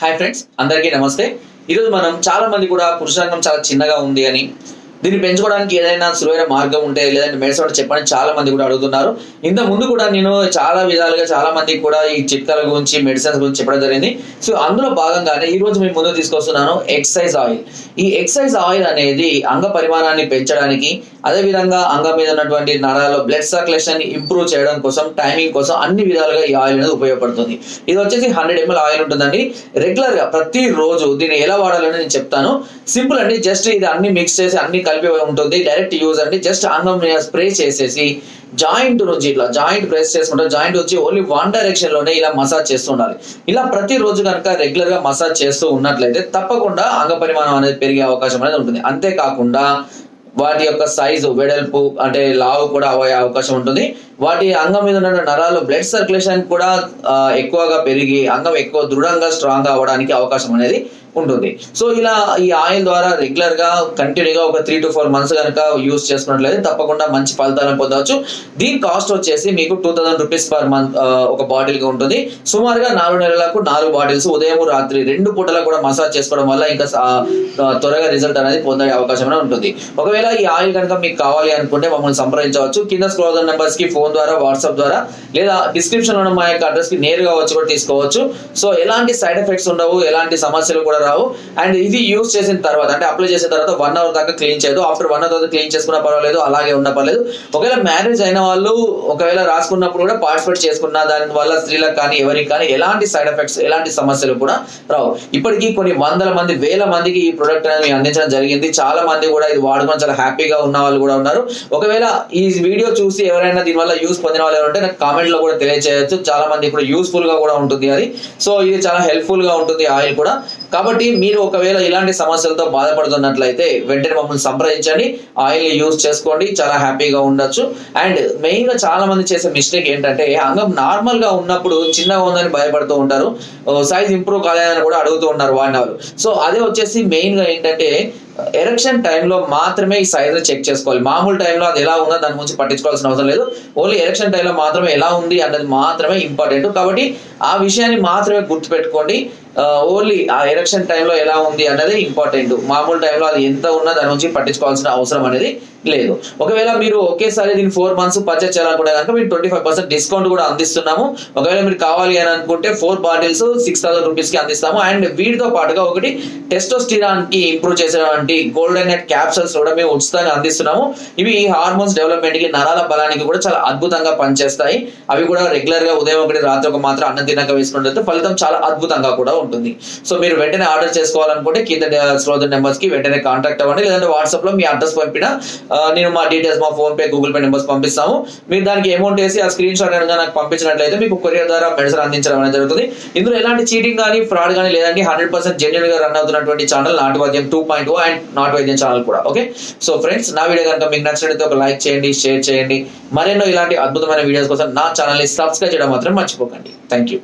Hi friends అందరికీ నమస్తే. ఈరోజు మనం చాలా మంది కూడా పురుషాంగం చాలా చిన్నగా ఉంది అని దీన్ని పెంచుకోవడానికి ఏదైనా సులువైన మార్గం ఉంటే లేదంటే మెడిసిన్ ఉంటే చెప్పని చాలా మంది కూడా అడుగుతున్నారు. ఇంత ముందు కూడా నేను చాలా విధాలుగా చాలా మందికి కూడా ఈ చిట్కాల గురించి మెడిసిన్స్ గురించి చెప్పడం జరిగింది. సో అందులో భాగంగానే ఈ రోజు మేము ముందు తీసుకొస్తున్నాను ఎక్సైజ్ ఆయిల్. ఈ ఎక్సైజ్ ఆయిల్ అనేది అంగ పరిమాణాన్ని పెంచడానికి అదే విధంగా అంగం మీద ఉన్నటువంటి నరాల్లో బ్లడ్ సర్క్యులేషన్ ఇంప్రూవ్ చేయడం కోసం టైమింగ్ కోసం అన్ని విధాలుగా ఈ ఆయిల్ అనేది ఉపయోగపడుతుంది. ఇది వచ్చేసి హండ్రెడ్ ఎంఎల్ ఆయిల్ ఉంటుందండి. రెగ్యులర్గా ప్రతి రోజు దీన్ని ఎలా వాడాలని నేను చెప్తాను. సింపుల్ అండి. జస్ట్ ఇది అన్ని మిక్స్ చేసి అన్ని కలిపి ఉంటుంది. డైరెక్ట్ యూజ్ అండి జస్ట్ అంగం స్ప్రే చేసేసి జాయింట్ నుంచి ఇట్లా జాయింట్ ప్రెస్ చేసుకుంటే జాయింట్ వచ్చి ఓన్లీ వన్ డైరెక్షన్లోనే ఇలా మసాజ్ చేస్తూ ఉండాలి. ఇలా ప్రతి రోజు కనుక రెగ్యులర్గా మసాజ్ చేస్తూ ఉన్నట్లయితే తప్పకుండా అంగ పరిమాణం అనేది పెరిగే అవకాశం అనేది ఉంటుంది. అంతేకాకుండా వాటి యొక్క సైజు వెడల్పు అంటే లావు కూడా అయ్యే అవకాశం ఉంటుంది. వాటి అంగం మీద ఉన్న నరాలు బ్లడ్ సర్క్యులేషన్ కూడా ఎక్కువగా పెరిగి అంగం ఎక్కువ దృఢంగా స్ట్రాంగ్ అవ్వడానికి అవకాశం అనేది ఉంటుంది. సో ఇలా ఈ ఆయిల్ ద్వారా రెగ్యులర్గా కంటిన్యూగా ఒక త్రీ టు ఫోర్ మంత్స్ కనుక యూస్ చేసుకున్నట్లయితే తప్పకుండా మంచి ఫలితాలను పొందవచ్చు. దీని కాస్ట్ వచ్చేసి మీకు two thousand rupees per month ఒక బాటిల్గా ఉంటుంది. సుమారుగా నాలుగు నెలలకు నాలుగు బాటిల్స్ ఉదయం రాత్రి రెండు పూటలకు కూడా మసాజ్ చేసుకోవడం వల్ల ఇంకా త్వరగా రిజల్ట్ అనేది పొందే అవకాశం అనేది ఉంటుంది. ఒకవేళ ఈ ఆయిల్ కనుక మీకు కావాలి అనుకుంటే మమ్మల్ని సంప్రదించవచ్చు. కింద స్క్రోల్ నెంబర్స్కి ఫోన్ ద్వారా వాట్సాప్ ద్వారా లేదా డిస్క్రిప్షన్లో ఉన్న మా యొక్క అడ్రస్కి నేరుగా వచ్చి కూడా తీసుకోవచ్చు. సో ఎలాంటి సైడ్ ఎఫెక్ట్స్ ఉండవు ఎలాంటి సమస్యలు కూడా రావు. అండ్ ఇది యూస్ చేసిన తర్వాత అంటే అప్లై చేసిన తర్వాత వన్ అవర్ దాకా క్లీన్ చేయదు. ఆఫ్టర్ వన్ అవర్ దాకా క్లీన్ చేసుకున్నా పర్వాలేదు అలాగే ఉన్న పర్లేదు. ఒకవేళ మ్యారేజ్ అయిన వాళ్ళు ఒకవేళ రాసుకున్నప్పుడు కూడా పార్టిసిపేట్ చేసుకున్న దాని వల్ల స్త్రీలకు కానీ ఎవరికి కానీ ఎలాంటి సైడ్ ఎఫెక్ట్స్ ఎలాంటి సమస్యలు కూడా రావు. ఇప్పటికీ కొన్ని వందల మంది వేల మందికి ఈ ప్రొడక్ట్ అనేది అందించడం జరిగింది. చాలా మంది కూడా ఇది వాడుకొని చాలా హ్యాపీగా ఉన్న వాళ్ళు కూడా ఉన్నారు. ఒకవేళ ఈ వీడియో చూసి ఎవరైనా దీనివల్ల యూస్ పొందిన వాళ్ళు ఎవరంటే నాకు కామెంట్లో కూడా తెలియజేయచ్చు చాలా మంది ఇప్పుడు యూస్ఫుల్గా కూడా ఉంటుంది అది. సో ఇది చాలా హెల్ప్ఫుల్గా ఉంటుంది ఆయిల్ కూడా. కాబట్టి మీరు ఒకవేళ ఇలాంటి సమస్యలతో బాధపడుతున్నట్లయితే వెంటనే మమ్మల్ని సంప్రదించండి. ఆయిల్ యూస్ చేసుకోండి. చాలా హ్యాపీగా ఉండొచ్చు. అండ్ మెయిన్గా చాలా మంది చేసే మిస్టేక్ ఏంటంటే అంగం నార్మల్గా ఉన్నప్పుడు చిన్నగా ఉందని భయపడుతూ ఉంటారు. సైజ్ ఇంప్రూవ్ కాలేదని కూడా అడుగుతూ ఉన్నారు వాడిన వాళ్ళు. సో అదే వచ్చేసి మెయిన్గా ఏంటంటే ఎరక్షన్ టైంలో మాత్రమే ఈ సైజ్ చెక్ చేసుకోవాలి. మామూలు టైంలో అది ఎలా ఉందో దాని గురించి పట్టించుకోవాల్సిన అవసరం లేదు. ఓన్లీ ఎరక్షన్ టైంలో మాత్రమే ఎలా ఉంది అన్నది మాత్రమే ఇంపార్టెంట్ కాబట్టి ఆ విషయాన్ని మాత్రమే గుర్తుపెట్టుకోండి. ఓన్లీ ఆ ఎరక్షన్ టైంలో ఎలా ఉంది అన్నది ఇంపార్టెంట్ మామూలు టైంలో అది ఎంత ఉన్నా దాని నుంచి పట్టించుకోవాల్సిన అవసరం అనేది లేదు. ఒకవేళ మీరు ఒకేసారి దీన్ని ఫోర్ మంత్స్ పర్చేస్ చేయాలనుకుంటే కనుక మీరు ట్వంటీ ఫైవ్ పర్సెంట్ డిస్కౌంట్ కూడా అందిస్తున్నాము. ఒకవేళ మీరు కావాలి అని అనుకుంటే ఫోర్ బాటిల్స్ సిక్స్ థౌసండ్ రూపీస్కి అందిస్తాము. అండ్ వీటితో పాటుగా ఒకటి టెస్టోస్టిరాన్కి ఇంప్రూవ్ చేసేటువంటి గోల్డెన్ నెట్ క్యాప్సల్స్ కూడా మేము ఉచితంగా అందిస్తున్నాము. ఇవి హార్మోన్స్ డెవలప్మెంట్కి నరాల బలానికి కూడా చాలా అద్భుతంగా పనిచేస్తాయి. అవి కూడా రెగ్యులర్గా ఉదయం ఒకటి రాత్రి ఒక మాత్రం అన్నం తినక వేసుకుంటే ఫలితం చాలా అద్భుతంగా కూడా ఉంటుంది. సో మీరు వెంటనే ఆర్డర్ చేసుకోవాలనుకుంటే కింద శ్రోత నెంబర్స్కి వెంటనే కాంటాక్ట్ అవ్వండి. లేదంటే వాట్సాప్లో మీ అడ్రస్ పంపిన నేను మా డీటెయిల్స్ మా phone pay Google pay numbers పంపిస్తాము. మీరు దానికి అమౌంట్ వేసి ఆ స్క్రీన్ షాట్ కనుక నాకు పంపించినట్లయితే మీకు కొరియర్ ద్వారా మెడిసిన్ అందించడం అనేది జరుగుతుంది. ఇందులో ఎలాంటి చీటింగ్ కానీ ఫ్రాడ్ కానీ లేదంటే హండ్రెడ్ పర్సెంట్ జెన్యున్గా రన్ అవుతున్నటువంటి ఛానల్ నాటు వైద్యం two point and and not వైద్యం ఛానల్ కూడా ఓకే సో ఫ్రెండ్స్ నా వీడియో కనుక మీకు నచ్చినట్లయితే ఒక లైక్ చేయండి షేర్ చేయండి. మరెన్నో ఇలాంటి అద్భుతమైన వీడియోస్ కోసం నా ఛానల్ని సబ్స్క్రైబ్ చేయడం మాత్రం మర్చిపోకండి. Thank you